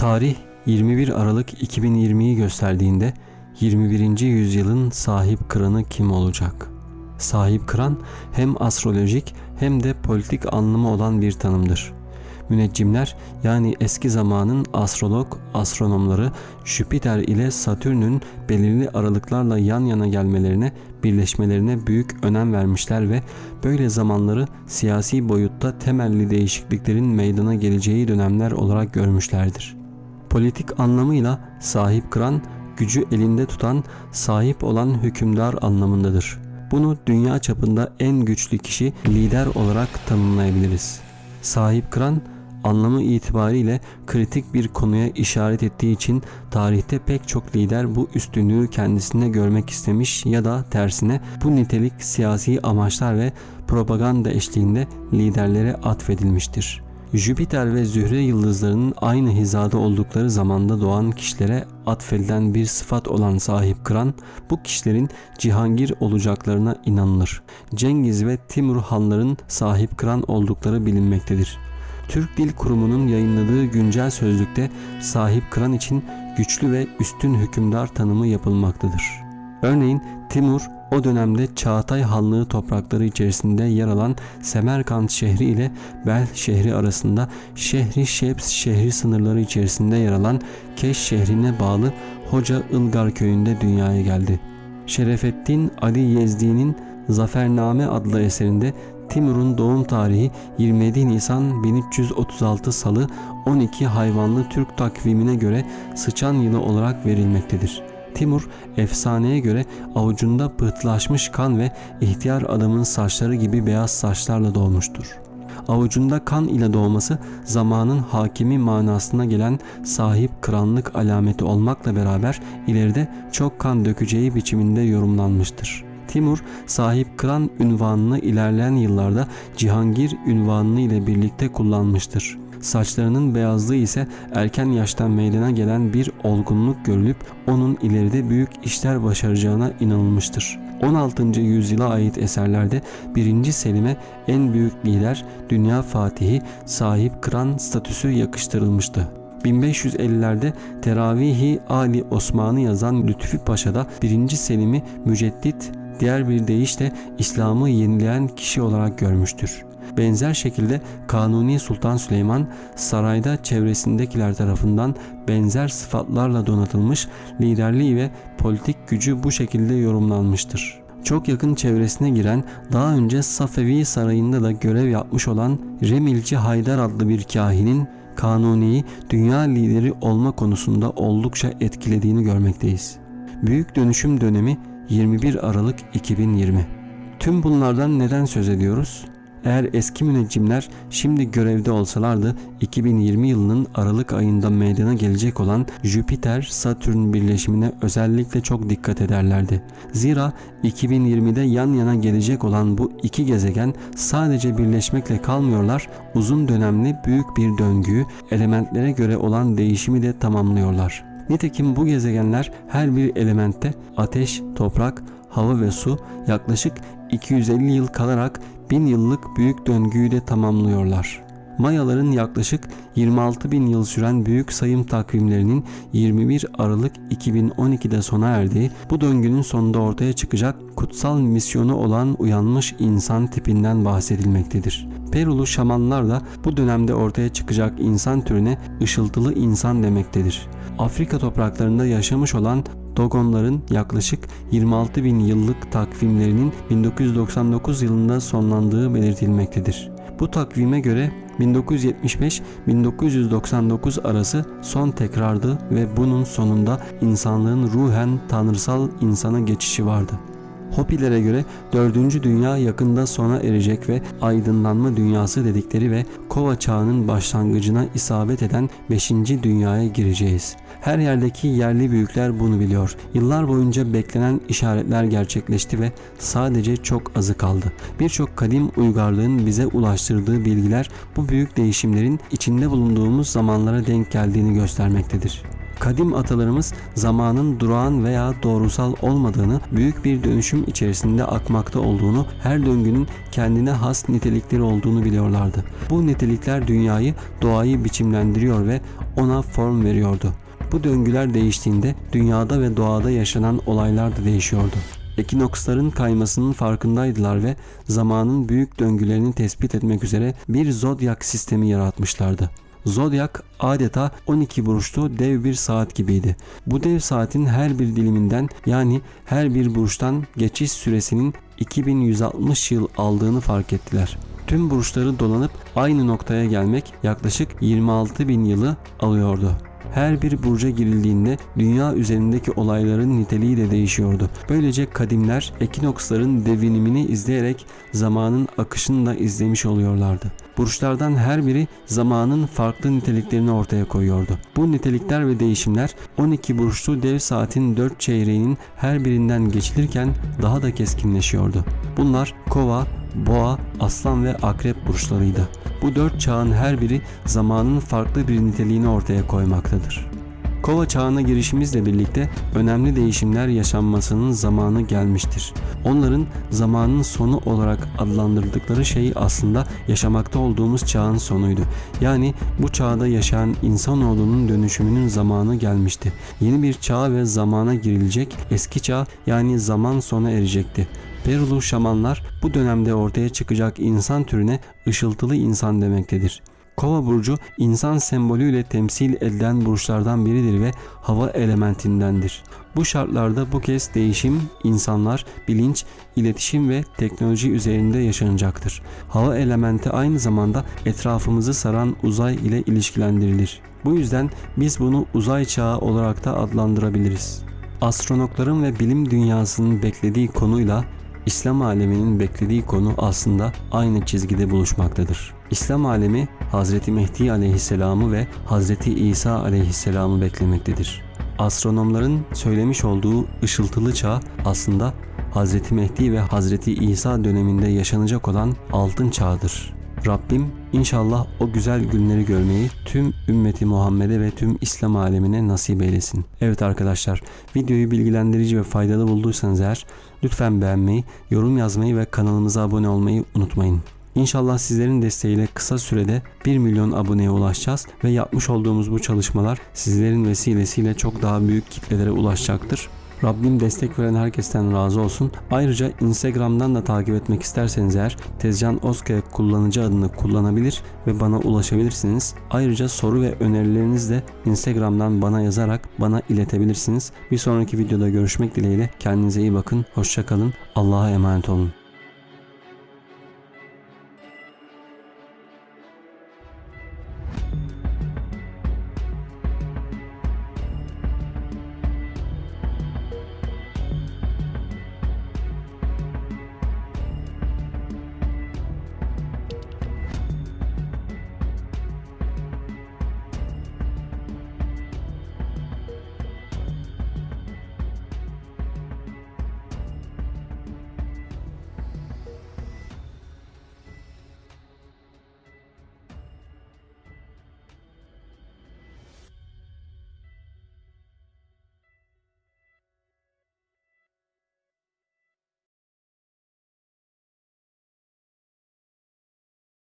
Tarih 21 Aralık 2020'yi gösterdiğinde 21. yüzyılın sahip kıranı kim olacak? Sahip kıran hem astrolojik hem de politik anlamı olan bir tanımdır. Müneccimler yani eski zamanın astrolog astronomları Jüpiter ile Satürn'ün belirli aralıklarla yan yana gelmelerine, birleşmelerine büyük önem vermişler ve böyle zamanları siyasi boyutta temelli değişikliklerin meydana geleceği dönemler olarak görmüşlerdir. Politik anlamıyla sahip kıran, gücü elinde tutan, sahip olan hükümdar anlamındadır. Bunu dünya çapında en güçlü kişi lider olarak tanımlayabiliriz. Sahip kıran anlamı itibariyle kritik bir konuya işaret ettiği için tarihte pek çok lider bu üstünlüğü kendisinde görmek istemiş ya da tersine bu nitelik siyasi amaçlar ve propaganda eşliğinde liderlere atfedilmiştir. Jüpiter ve Zühre yıldızlarının aynı hizada oldukları zamanda doğan kişilere atfedilen bir sıfat olan sahip kıran bu kişilerin cihangir olacaklarına inanılır. Cengiz ve Timur hanların sahip kıran oldukları bilinmektedir. Türk Dil Kurumu'nun yayınladığı güncel sözlükte sahip kıran için güçlü ve üstün hükümdar tanımı yapılmaktadır. Örneğin Timur o dönemde Çağatay Hanlığı toprakları içerisinde yer alan Semerkant şehri ile Bel şehri arasında Şehri Şeps şehri sınırları içerisinde yer alan Keş şehrine bağlı Hoca Ilgar köyünde dünyaya geldi. Şerefettin Ali Yezdi'nin Zafername adlı eserinde Timur'un doğum tarihi 27 Nisan 1336 Salı 12 hayvanlı Türk takvimine göre sıçan yılı olarak verilmektedir. Timur efsaneye göre avucunda pıhtılaşmış kan ve ihtiyar adamın saçları gibi beyaz saçlarla doğmuştur. Avucunda kan ile doğması zamanın hakimi manasına gelen sahip kranlık alameti olmakla beraber ileride çok kan dökeceği biçiminde yorumlanmıştır. Timur sahip kıran ünvanını ilerleyen yıllarda Cihangir ünvanını ile birlikte kullanmıştır. Saçlarının beyazlığı ise erken yaştan meydana gelen bir olgunluk görülüp onun ileride büyük işler başaracağına inanılmıştır. 16. yüzyıla ait eserlerde 1. Selim'e en büyük lider, dünya fatihi, sahip kıran statüsü yakıştırılmıştı. 1550'lerde Teravihi Ali Osman'ı yazan Lütfi Paşa da 1. Selim'i müceddit, diğer bir deyişle İslam'ı yenileyen kişi olarak görmüştür. Benzer şekilde Kanuni Sultan Süleyman sarayda çevresindekiler tarafından benzer sıfatlarla donatılmış liderliği ve politik gücü bu şekilde yorumlanmıştır. Çok yakın çevresine giren daha önce Safevi Sarayı'nda da görev yapmış olan Remilci Haydar adlı bir kahinin Kanuni'yi dünya lideri olma konusunda oldukça etkilediğini görmekteyiz. Büyük dönüşüm dönemi 21 Aralık 2020. Tüm bunlardan neden söz ediyoruz? Eğer eski müneccimler şimdi görevde olsalardı 2020 yılının Aralık ayında meydana gelecek olan Jüpiter-Satürn birleşimine özellikle çok dikkat ederlerdi. Zira 2020'de yan yana gelecek olan bu iki gezegen sadece birleşmekle kalmıyorlar, uzun dönemli büyük bir döngüyü elementlere göre olan değişimi de tamamlıyorlar. Nitekim bu gezegenler her bir elementte ateş, toprak, hava ve su yaklaşık 250 yıl kalarak 1000 yıllık büyük döngüyü de tamamlıyorlar. Mayaların yaklaşık 26 bin yıl süren büyük sayım takvimlerinin 21 Aralık 2012'de sona erdiği bu döngünün sonunda ortaya çıkacak kutsal misyonu olan uyanmış insan tipinden bahsedilmektedir. Perulu şamanlar da bu dönemde ortaya çıkacak insan türüne ışıltılı insan demektedir. Afrika topraklarında yaşamış olan Dogonların yaklaşık 26 bin yıllık takvimlerinin 1999 yılında sonlandığı belirtilmektedir. Bu takvime göre 1975-1999 arası son tekrardı ve bunun sonunda insanlığın ruhen tanrısal insana geçişi vardı. Hopilere göre 4. dünya yakında sona erecek ve aydınlanma dünyası dedikleri ve kova çağının başlangıcına isabet eden 5. dünyaya gireceğiz. Her yerdeki yerli büyükler bunu biliyor. Yıllar boyunca beklenen işaretler gerçekleşti ve sadece çok azı kaldı. Birçok kadim uygarlığın bize ulaştırdığı bilgiler bu büyük değişimlerin içinde bulunduğumuz zamanlara denk geldiğini göstermektedir. Kadim atalarımız zamanın durağan veya doğrusal olmadığını, büyük bir dönüşüm içerisinde akmakta olduğunu, her döngünün kendine has nitelikleri olduğunu biliyorlardı. Bu nitelikler dünyayı, doğayı biçimlendiriyor ve ona form veriyordu. Bu döngüler değiştiğinde dünyada ve doğada yaşanan olaylar da değişiyordu. Ekinoksların kaymasının farkındaydılar ve zamanın büyük döngülerini tespit etmek üzere bir zodyak sistemi yaratmışlardı. Zodyak adeta 12 burçlu dev bir saat gibiydi. Bu dev saatin her bir diliminden yani her bir burçtan geçiş süresinin 2160 yıl aldığını fark ettiler. Tüm burçları dolanıp aynı noktaya gelmek yaklaşık 26 bin yılı alıyordu. Her bir burca girildiğinde dünya üzerindeki olayların niteliği de değişiyordu. Böylece kadimler ekinoksların devinimini izleyerek zamanın akışını da izlemiş oluyorlardı. Burçlardan her biri zamanın farklı niteliklerini ortaya koyuyordu. Bu nitelikler ve değişimler 12 burçlu dev saatin 4 çeyreğinin her birinden geçilirken daha da keskinleşiyordu. Bunlar kova, boğa, aslan ve akrep burçlarıydı. Bu dört çağın her biri zamanın farklı bir niteliğini ortaya koymaktadır. Kova çağına girişimizle birlikte önemli değişimler yaşanmasının zamanı gelmiştir. Onların zamanın sonu olarak adlandırdıkları şey aslında yaşamakta olduğumuz çağın sonuydu. Yani bu çağda yaşayan insanoğlunun dönüşümünün zamanı gelmişti. Yeni bir çağ ve zamana girilecek, eski çağ yani zaman sona erecekti. Perulu şamanlar bu dönemde ortaya çıkacak insan türüne ışıltılı insan demektedir. Kova burcu insan sembolüyle temsil edilen burçlardan biridir ve hava elementindendir. Bu şartlarda bu kez değişim insanlar, bilinç, iletişim ve teknoloji üzerinde yaşanacaktır. Hava elementi aynı zamanda etrafımızı saran uzay ile ilişkilendirilir. Bu yüzden biz bunu uzay çağı olarak da adlandırabiliriz. Astronotların ve bilim dünyasının beklediği konuyla İslam aleminin beklediği konu aslında aynı çizgide buluşmaktadır. İslam alemi Hazreti Mehdi aleyhisselamı ve Hazreti İsa aleyhisselamı beklemektedir. Astronomların söylemiş olduğu ışıltılı çağ aslında Hazreti Mehdi ve Hazreti İsa döneminde yaşanacak olan altın çağdır. Rabbim inşallah o güzel günleri görmeyi tüm ümmeti Muhammed'e ve tüm İslam alemine nasip eylesin. Evet arkadaşlar videoyu bilgilendirici ve faydalı bulduysanız eğer lütfen beğenmeyi, yorum yazmayı ve kanalımıza abone olmayı unutmayın. İnşallah sizlerin desteğiyle kısa sürede 1 milyon aboneye ulaşacağız ve yapmış olduğumuz bu çalışmalar sizlerin vesilesiyle çok daha büyük kitlelere ulaşacaktır. Rabbim destek veren herkesten razı olsun. Ayrıca Instagram'dan da takip etmek isterseniz eğer Tezcan Oskaya kullanıcı adını kullanabilir ve bana ulaşabilirsiniz. Ayrıca soru ve önerilerinizi de Instagram'dan bana yazarak bana iletebilirsiniz. Bir sonraki videoda görüşmek dileğiyle kendinize iyi bakın. Hoşçakalın. Allah'a emanet olun.